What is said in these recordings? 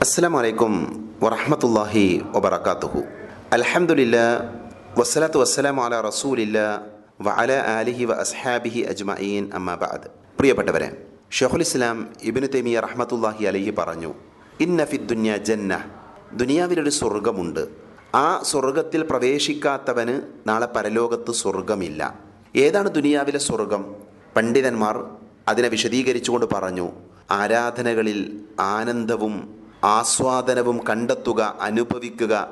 അസ്സാം വലൈക്കും വറഹമത്തല്ലാഹി വബർക്കാത്തുഹു അലഹമുല്ല വസ്സലാത്തു വസ്സലാം അല റസൂലില്ല വഅല ആലിഹി വ അസ്ഹാബിഹി അജ്മഈൻ അമ്മാബാദ് പ്രിയപ്പെട്ടവരെ ഷെഹുൽ ഇസ്ലാം ഇബിന് തെമിയ റഹ്മത്തുല്ലാഹി അലഹി പറഞ്ഞു ഇന്ന ഫി ദുന്യ ജന്ന ദുനിയാവിലൊരു സ്വർഗമുണ്ട് ആ സ്വർഗത്തിൽ പ്രവേശിക്കാത്തവന് നാളെ പരലോകത്ത് സ്വർഗമില്ല ഏതാണ് ദുനിയാവിലെ സ്വർഗം പണ്ഡിതന്മാർ അതിനെ വിശദീകരിച്ചുകൊണ്ട് പറഞ്ഞു ആരാധനകളിൽ ആനന്ദവും ആസ്വാദനവും കണ്ടെത്തുക അനുഭവിക്കുക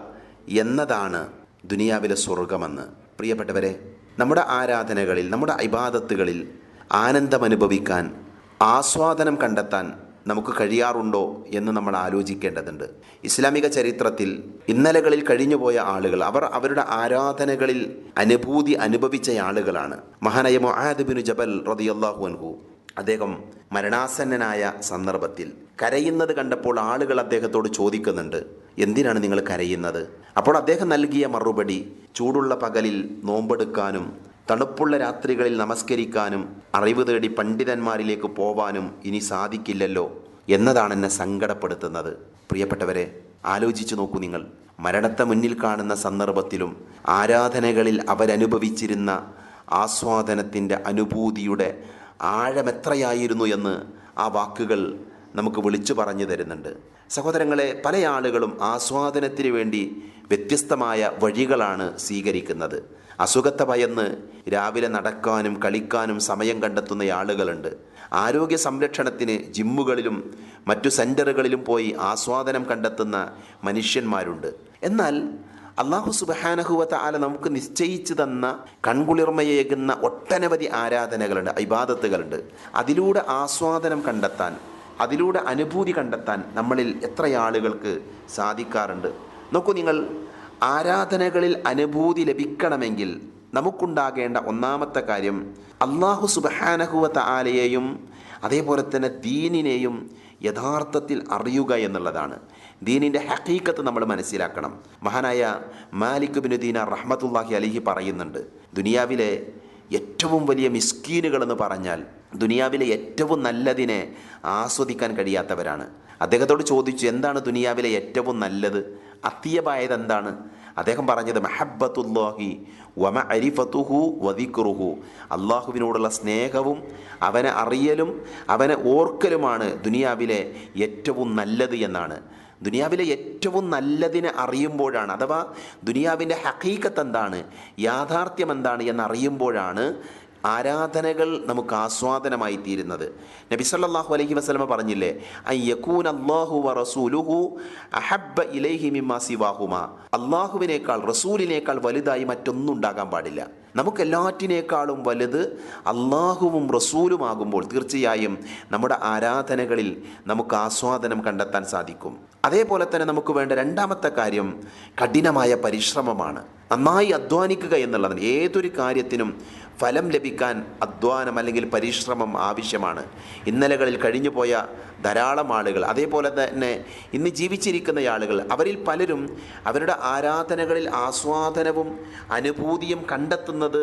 എന്നതാണ് ദുനിയാവിലെ സ്വർഗമെന്ന് പ്രിയപ്പെട്ടവരെ നമ്മുടെ ആരാധനകളിൽ നമ്മുടെ ഇബാദത്തുകളിൽ ആനന്ദം അനുഭവിക്കാൻ ആസ്വാദനം കണ്ടെത്താൻ നമുക്ക് കഴിയാറുണ്ടോ എന്ന് നമ്മൾ ആലോചിക്കേണ്ടതുണ്ട്. ഇസ്ലാമിക ചരിത്രത്തിൽ ഇന്നലകളിൽ കഴിഞ്ഞുപോയ ആളുകൾ അവർ അവരുടെ ആരാധനകളിൽ അനുഭൂതി അനുഭവിച്ച ആളുകളാണ്. മഹാനായ മൊഹാദ് ബിൻ ജബൽ റതിയല്ലാഹു അൻഹു അദ്ദേഹം മരണാസന്നനായ സന്ദർഭത്തിൽ കരയുന്നത് കണ്ടപ്പോൾ ആളുകൾ അദ്ദേഹത്തോട് ചോദിക്കുന്നുണ്ട് എന്തിനാണ് നിങ്ങൾ കരയുന്നത്? അപ്പോൾ അദ്ദേഹം നൽകിയ മറുപടി ചൂടുള്ള പകലിൽ നോമ്പെടുക്കാനും തണുപ്പുള്ള രാത്രികളിൽ നമസ്കരിക്കാനും അറിവ് തേടി പണ്ഡിതന്മാരിലേക്ക് പോവാനും ഇനി സാധിക്കില്ലല്ലോ എന്നതാണ് എന്നെ സങ്കടപ്പെടുത്തുന്നത്. പ്രിയപ്പെട്ടവരെ ആലോചിച്ചു നോക്കൂ നിങ്ങൾ. മരണത്തെ മുന്നിൽ കാണുന്ന സന്ദർഭത്തിലും ആരാധനകളിൽ അവരനുഭവിച്ചിരുന്ന ആസ്വാദനത്തിന്റെ അനുഭൂതിയുടെ ആഴമെത്രയായിരുന്നു എന്ന് ആ വാക്കുകൾ നമുക്ക് വിളിച്ചു പറഞ്ഞു തരുന്നുണ്ട്. സഹോദരങ്ങളെ പല ആളുകളും ആസ്വാദനത്തിന് വേണ്ടി വ്യത്യസ്തമായ വഴികളാണ് സ്വീകരിക്കുന്നത്. അസുഖത്തെ ഭയന്ന് രാവിലെ നടക്കാനും കളിക്കാനും സമയം കണ്ടെത്തുന്ന ആളുകളുണ്ട്. ആരോഗ്യ സംരക്ഷണത്തിന് ജിമ്മുകളിലും മറ്റു സെന്ററുകളിലും പോയി ആസ്വാദനം കണ്ടെത്തുന്ന മനുഷ്യന്മാരുണ്ട്. എന്നാൽ അള്ളാഹു സുബഹാനഹുവത്ത ആല നമുക്ക് നിശ്ചയിച്ചു തന്ന കൺകുളിർമയേകുന്ന ഒട്ടനവധി ആരാധനകളുണ്ട് ഇബാദത്തുകളുണ്ട്. അതിലൂടെ ആസ്വാദനം കണ്ടെത്താൻ അതിലൂടെ അനുഭൂതി കണ്ടെത്താൻ നമ്മളിൽ എത്ര ആളുകൾക്ക് സാധിക്കാറുണ്ട്. നോക്കൂ നിങ്ങൾ ആരാധനകളിൽ അനുഭൂതി ലഭിക്കണമെങ്കിൽ നമുക്കുണ്ടാകേണ്ട ഒന്നാമത്തെ കാര്യം അള്ളാഹു സുബഹാനഹുവത്ത ആലയെയും അതേപോലെ തന്നെ ദീനിനെയും യഥാർത്ഥത്തിൽ അറിയുക എന്നുള്ളതാണ്. ദീനിന്റെ ഹക്കീക്കത്ത് നമ്മൾ മനസ്സിലാക്കണം. മഹാനായ മാലിക് ബിൻ ദീന റഹ്മത്തുല്ലാഹി അലിഹി പറയുന്നുണ്ട് ദുനിയാവിലെ ഏറ്റവും വലിയ മിസ്കീനുകളെന്ന് പറഞ്ഞാൽ ദുനിയാവിലെ ഏറ്റവും നല്ലതിനെ ആസ്വദിക്കാൻ കഴിയാത്തവരാണ്. അദ്ദേഹത്തോട് ചോദിച്ചു എന്താണ് ദുനിയാവിലെ ഏറ്റവും നല്ലത്? അത്യപായത് എന്താണ് അദ്ദേഹം പറഞ്ഞത് മെഹബത്തുല്ലാഹി വമ അരിഫത്തുഹു വദിക്കുറുഹു അള്ളാഹുവിനോടുള്ള സ്നേഹവും അവനെ അറിയലും അവനെ ഓർക്കലുമാണ് ദുനിയാവിലെ ഏറ്റവും നല്ലത് എന്നാണ്. ദുനിയാവിലെ ഏറ്റവും നല്ലതിനെ അറിയുമ്പോഴാണ് അഥവാ ദുനിയാവിന്റെ ഹക്കീക്കത്ത് എന്താണ് യാഥാർത്ഥ്യം എന്താണ് എന്നറിയുമ്പോഴാണ് ആരാധനകൾ നമുക്ക് ആസ്വാദനമായി തീരുന്നത്. നബി സല്ലല്ലാഹു അലൈഹി വസല്ലമ പറഞ്ഞില്ലേ അയ്യക്കൂൻ അല്ലാഹു വ റസൂലുഹു അഹബ്ബ ഇലൈഹി മിമ്മാ സിവാഹുമ. അള്ളാഹുവിനേക്കാൾ റസൂലിനേക്കാൾ വലുതായി മറ്റൊന്നും ഉണ്ടാകാൻ പാടില്ല. നമുക്ക് എല്ലാറ്റിനേക്കാളും വലുത് അള്ളാഹുവും റസൂലുമാകുമ്പോൾ തീർച്ചയായും നമ്മുടെ ആരാധനകളിൽ നമുക്ക് ആസ്വാദനം കണ്ടെത്താൻ സാധിക്കും. അതേപോലെ തന്നെ നമുക്ക് വേണ്ട രണ്ടാമത്തെ കാര്യം കഠിനമായ പരിശ്രമമാണ്. നന്നായി അധ്വാനിക്കുക എന്നുള്ളതാണ്. ഏതൊരു കാര്യത്തിനും ഫലം ലഭിക്കാൻ അധ്വാനം അല്ലെങ്കിൽ പരിശ്രമം ആവശ്യമാണ്. ഇന്നലകളിൽ കഴിഞ്ഞുപോയ ധാരാളം ആളുകൾ അതേപോലെ തന്നെ ഇന്ന് ജീവിച്ചിരിക്കുന്ന ആളുകൾ അവരിൽ പലരും അവരുടെ ആരാധനകളിൽ ആസ്വാദനവും അനുഭൂതിയും കണ്ടെത്തുന്നത്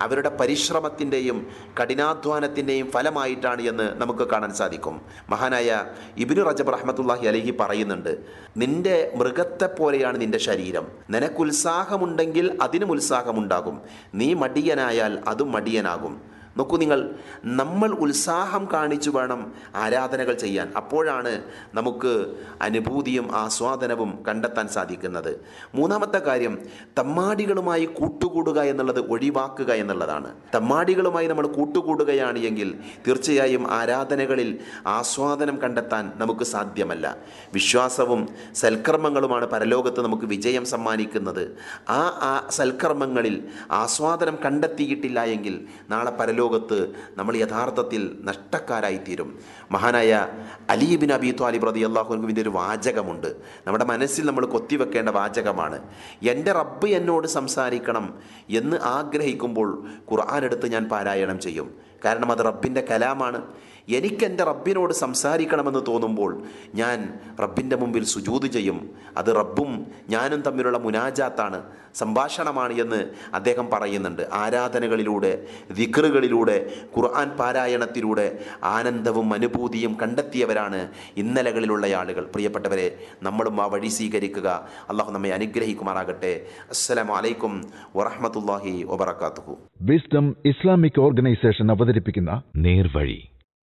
അവരുടെ പരിശ്രമത്തിന്റെയും കഠിനാധ്വാനത്തിന്റെയും ഫലമായിട്ടാണ് എന്ന് നമുക്ക് കാണാൻ സാധിക്കും. മഹാനായ ഇബിനു റജബ് റഹ്മത്തുല്ലാഹി അലഹി പറയുന്നുണ്ട് നിന്റെ മൃഗത്തെ പോലെയാണ് നിന്റെ ശരീരം. നിനക്കുത്സാഹമുണ്ടെങ്കിൽ അതിനും ഉത്സാഹമുണ്ടാകും. നീ മടിയനായാൽ அது மடியனாகும். നോക്കൂ നിങ്ങൾ നമ്മൾ ഉത്സാഹം കാണിച്ചു വേണം ആരാധനകൾ ചെയ്യാൻ. അപ്പോഴാണ് നമുക്ക് അനുഭൂതിയും ആസ്വാദനവും കണ്ടെത്താൻ സാധിക്കുന്നത്. മൂന്നാമത്തെ കാര്യം തമ്മാടികളുമായി കൂട്ടുകൂടുക എന്നുള്ളത് ഒഴിവാക്കുക എന്നുള്ളതാണ്. തമ്മാടികളുമായി നമ്മൾ കൂട്ടുകൂടുകയാണ് എങ്കിൽ തീർച്ചയായും ആരാധനകളിൽ ആസ്വാദനം കണ്ടെത്താൻ നമുക്ക് സാധ്യമല്ല. വിശ്വാസവും സൽക്കർമ്മങ്ങളുമാണ് പരലോകത്ത് നമുക്ക് വിജയം സമ്മാനിക്കുന്നത്. ആ സൽക്കർമ്മങ്ങളിൽ ആസ്വാദനം കണ്ടെത്തിയിട്ടില്ല എങ്കിൽ നാളെ പരലോകത്ത് നമ്മൾ യഥാർത്ഥത്തിൽ നഷ്ടക്കാരായിത്തീരും. മഹാനായ അലീബിൻ അബി ത്വാലിബ് റതി അള്ളാഹുവിന്റെ ഒരു വാചകമുണ്ട്. നമ്മുടെ മനസ്സിൽ നമ്മൾ കൊത്തിവെക്കേണ്ട വാചകമാണ്. എന്റെ റബ്ബ് എന്നോട് സംസാരിക്കണം എന്ന് ആഗ്രഹിക്കുമ്പോൾ ഖുർആൻ എടുത്ത് ഞാൻ പാരായണം ചെയ്യും. കാരണം അത് റബ്ബിന്റെ കലാമാണ്. എനിക്ക് എന്റെ റബ്ബിനോട് സംസാരിക്കണമെന്ന് തോന്നുമ്പോൾ ഞാൻ റബ്ബിന്റെ മുമ്പിൽ സുജൂത് ചെയ്യും. അത് റബ്ബും ഞാനും തമ്മിലുള്ള മുനാജാത്താണ് സംഭാഷണമാണ് എന്ന് അദ്ദേഹം പറയുന്നുണ്ട്. ആരാധനകളിലൂടെ വിക്രുകളിലൂടെ ഖുർആൻ പാരായണത്തിലൂടെ ആനന്ദവും അനുഭൂതിയും കണ്ടെത്തിയവരാണ് ഇന്നലകളിലുള്ള ആളുകൾ. പ്രിയപ്പെട്ടവരെ നമ്മളും ആ വഴി സ്വീകരിക്കുക. അള്ളാഹു നമ്മെ അനുഗ്രഹിക്കുമാറാകട്ടെ. അസ്സലാമു വലൈക്കും വറഹമത്തല്ലാഹി വബർക്കാത്തു വിസ്ഡം ഇസ്ലാമിക് ഓർഗനൈസേഷൻ അവതരിപ്പിക്കുന്ന നേർവഴി.